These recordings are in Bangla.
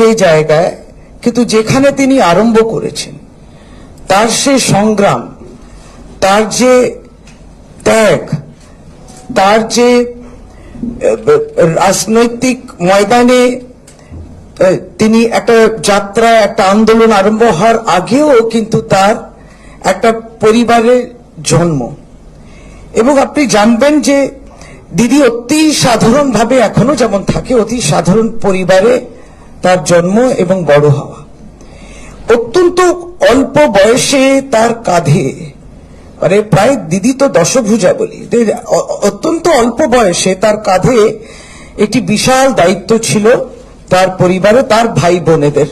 যে জায়গায়, কিন্তু যেখানে তিনি আরম্ভ করেছেন, তার সে সংগ্রাম, তার যে ত্যাগ, তার যে রাজনৈতিক ময়দানে তিনি একটা যাত্রা একটা আন্দোলন আরম্ভ হওয়ার আগেও কিন্তু তার একটা পরিবারের জন্ম। এবং আপনি জানবেন যে দিদি অতি সাধারণভাবে এখনও যেমন থাকে, অতি সাধারণ পরিবারে তার জন্ম এবং বড় হওয়া। অত্যন্ত অল্প বয়সে তার কাঁধে মানে প্রায় দিদি তো দশভুজা বলি অত্যন্ত অল্প বয়সে তার কাঁধে একটি বিশাল দায়িত্ব ছিল, তার পরিবারে তার ভাই বোনেদের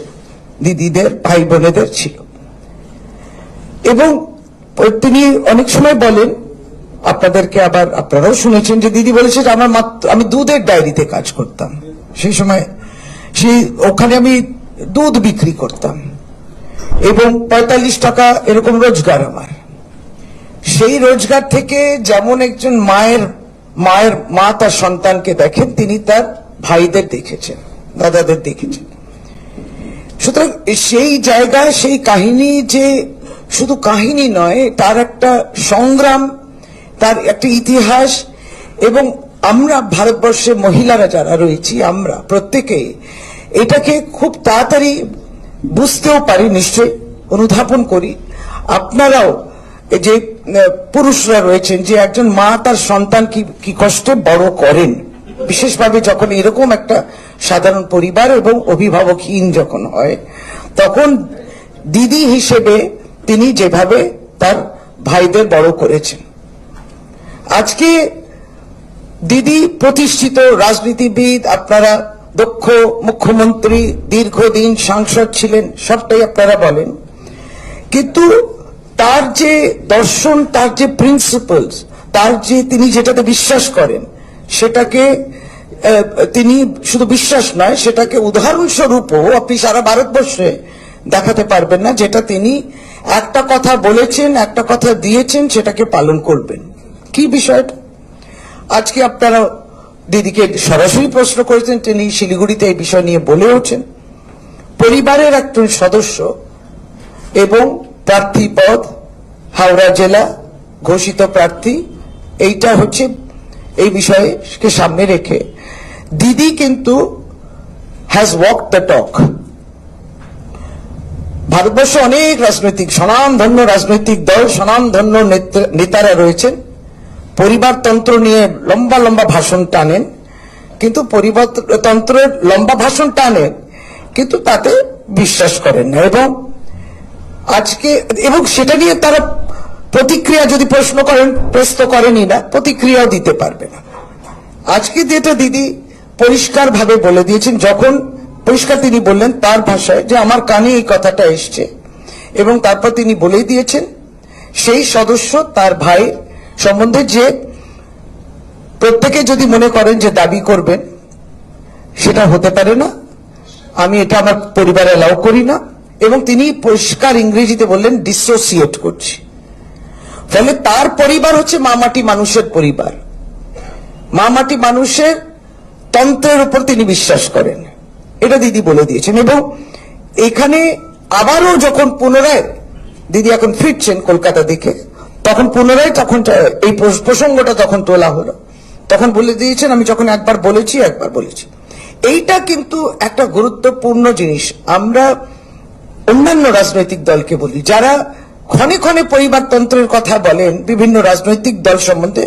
দিদিদের ভাই বোনেদের ছিল। এবং তিনি অনেক সময় বলেন, আপনাদেরকে আবার, আপনারাও শুনেছেন যে দিদি বলেছে যে আমার মাত্র আমি দুধের ডায়েরিতে কাজ করতাম। সেই সময় সেই ওখানে আমি দুধ বিক্রি করতাম। এবং পঁয়তাল্লিশ টাকা এরকম রোজগার আমার। সেই রোজগার থেকে যেমন একজন মায়ের মায়ের, মা তার সন্তানকে দেখেন, তিনি তার ভাইদের দেখেছেন, দাদাদের দেখেছেন। সুতরাং সেই জায়গায়, সেই কাহিনী যে শুধু কাহিনী নয়, তার একটা সংগ্রাম, তার একটা ইতিহাস, এবং আমরা ভারতবর্ষে মহিলারা যারা রয়েছি, আমরা প্রত্যেকে এটাকে খুব তাড়াতাড়ি বুঝতেও পারি নিশ্চয় অনুধাবন করি। আপনারাও যে পুরুষরা রয়েছেন, যে একজন মা তার সন্তান কি কি কষ্টে বড় করেন। বিশেষভাবে যখন এরকম একটা সাধারণ পরিবার এবং অভিভাবকহীন যখন হয়, তখন দিদি হিসেবে তিনি যেভাবে তার ভাইদের বড় করেছেন। আজকে দিদি প্রতিষ্ঠিত রাজনীতিবিদ, আপনারা দক্ষ মুখ্যমন্ত্রী দীর্ঘদিন সাংসদ ছিলেন, সবটাই আপনারা বলেন। কিন্তু তার যে দর্শন, তার যে প্রিন্সিপালস তার যে তিনি যেটাতে বিশ্বাস করেন, সেটাকে তিনি শুধু বিশ্বাস নয়, সেটাকে উদাহরণস্বরূপও আপনি সারা ভারতবর্ষে দেখাতে পারবেন না, যেটা তিনি একটা কথা বলেছেন, একটা কথা দিয়েছেন, সেটাকে পালন করবেন। কি বিষয়টা? আজকে আপনারা দিদিকে সরাসরি প্রশ্ন করেছেন, তিনি শিলিগুড়িতে এই বিষয় নিয়ে বলেওছেন পরিবারের একজন সদস্য এবং প্রার্থী পদ হাওড়া জেলা ঘোষিত প্রার্থী, এইটা হচ্ছে এই বিষয়ে সামনে রেখে। দিদি কিন্তু হ্যাজ ওয়াক দ্য টক ভারতবর্ষে অনেক রাজনৈতিক স্বনামধন্য রাজনৈতিক দল স্বনামধন্য নেতা- নেতারা রয়েছেন। পরিবারতন্ত্র নিয়ে লম্বা লম্বা ভাষণ টানেন কিন্তু পরিবারতন্ত্রের লম্বা ভাষণ টানেন কিন্তু তাতে বিশ্বাস করেন না। এবং আজকে, এবং সেটা নিয়ে তারা প্রতিক্রিয়া যদি প্রশ্ন করেন, প্রশ্ন করেনই না, প্রতিক্রিয়াও দিতে পারবে না। আজকে যেটা দিদি পরিষ্কার ভাবে বলে দিয়েছেন, যখন পরিষ্কার তিনি বললেন তার ভাষায় যে আমার কানে এই কথাটা এসছে, এবং তারপর তিনি বলেই দিয়েছেন, সেই সদস্য তার ভাই সম্বন্ধে যে প্রত্যেকে যদি মনে করেন যে দাবি করবেন, সেটা হতে পারে না। আমি এটা আমার পরিবারে অ্যালাউ করি না। এবং তিনি পরিষ্কার ইংরেজিতে বললেন ডিসোসিয়েট করছি। ফলে তার পরিবার হচ্ছে মামাটি মানুষের পরিবার। মামাটি মানুষের তন্ত্রের উপর তিনি বিশ্বাস করেন। এটা দিদি বলে দিয়েছেন। এবং এখানে আবারও যখন পুনরায় দিদি এখন ফিরছেন কলকাতা দিকে তখন পুনরায় তখন এই প্রসঙ্গটা তখন তোলা হলো। তখন বলে দিয়েছেন, আমি যখন একবার বলেছি একবার বলেছি। এইটা কিন্তু একটা গুরুত্বপূর্ণ জিনিস। আমরা অন্যান্য রাজনৈতিক দলকে বলি, যারা ক্ষণে ক্ষণে পরিবারতন্ত্রের কথা বলেন, বিভিন্ন রাজনৈতিক দল সম্বন্ধে।